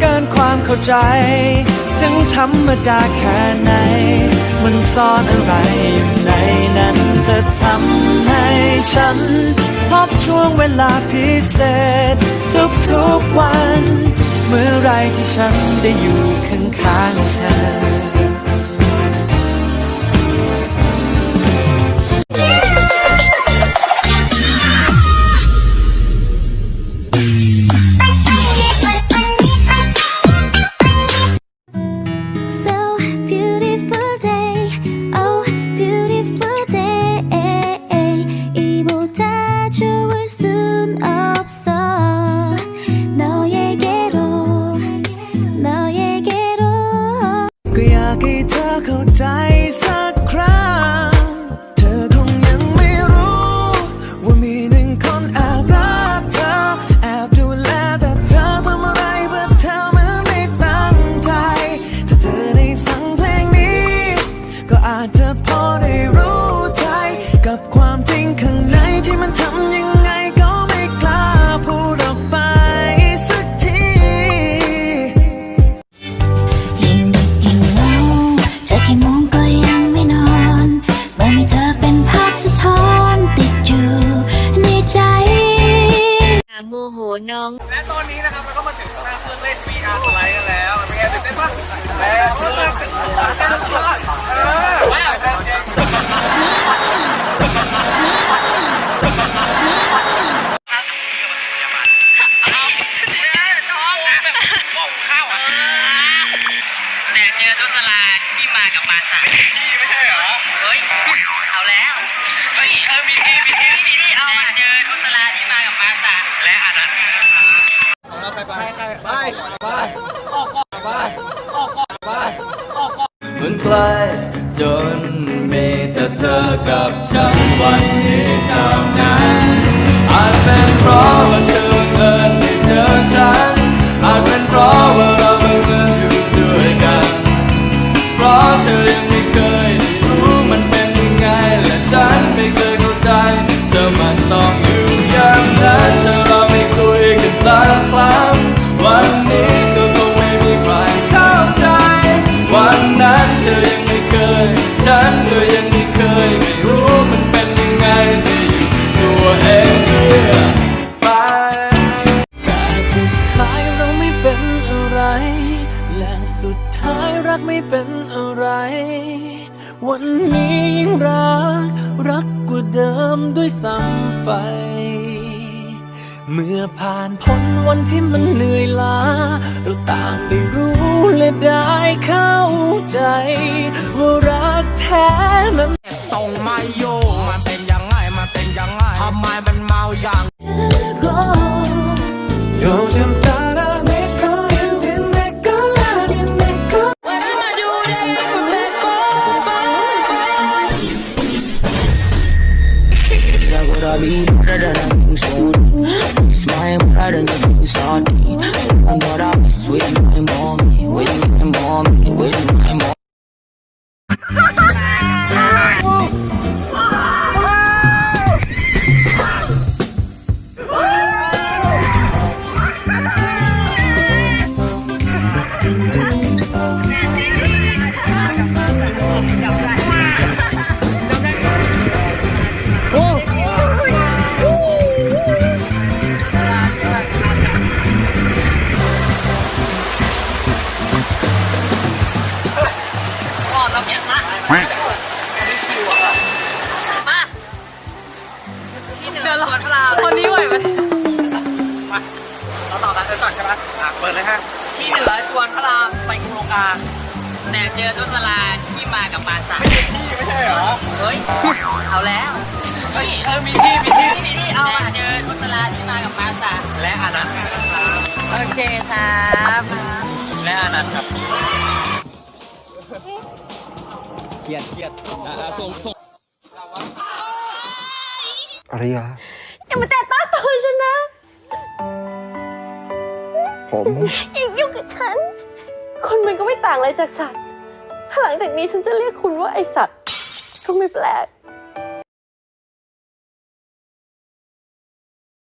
เกินความเข้าใจ ถึงธรรมดาแค่ไหน มันซ่อนอะไรอยู่ในนั้นเธอทำให้ฉัน พบช่วงเวลาพิเศษ ทุกๆวัน เมื่อไรที่ฉันได้อยู่ข้างๆเธอ อ ที่มากับมาสาพี่ไม่ใช่เหรอเฮ้ยเอาแล้วเฮ้ยเออมีที่มีที่ทีนี้เอาแต่เจอทุตลาที่มากับมาสาและอันนั้นของเราไปไปไปไปไปไปไปมันไกลจนมีแต่เธอกับฉันวัน สุดท้ายรักไม่เป็นอะไร วันนี้ยิ่งรัก รักกว่าเดิมด้วยซ้ำไป เมื่อผ่านพ้นวันที่มันเหนื่อยล้า เราต่างได้รู้และได้เข้าใจ ว่ารักแท้นั้น I'm you soon. It's my brother, I'm you salty. I'm gonna be sweet, my mommy, with my mommy. คนนี้ไหวไหมเราต่อกันเลยก่อนใช่ไหมอะเปิดเลยฮะที่เหนือสวนพระรามไปกรุงโลกาแต่เจอทุสลาที่มากับมาสาไม่ใช่ที่ไม่ใช่เหรอเฮ้ยเอาแล้วเฮ้ยเออมีที่มีที่ทีนี้เอาแต่เจอทุสลาที่มากับมาสาและอันนั้นโอเคครับและอันนั้นครับอย่ามาแตะต้องตัว ผมอย่ายุ่งกับฉัน คนมันก็ไม่ต่างอะไรจากสัตว์ ถ้าหลังจากนี้ฉันจะเรียกคุณว่าไอสัตว์ ก็ไม่แปลก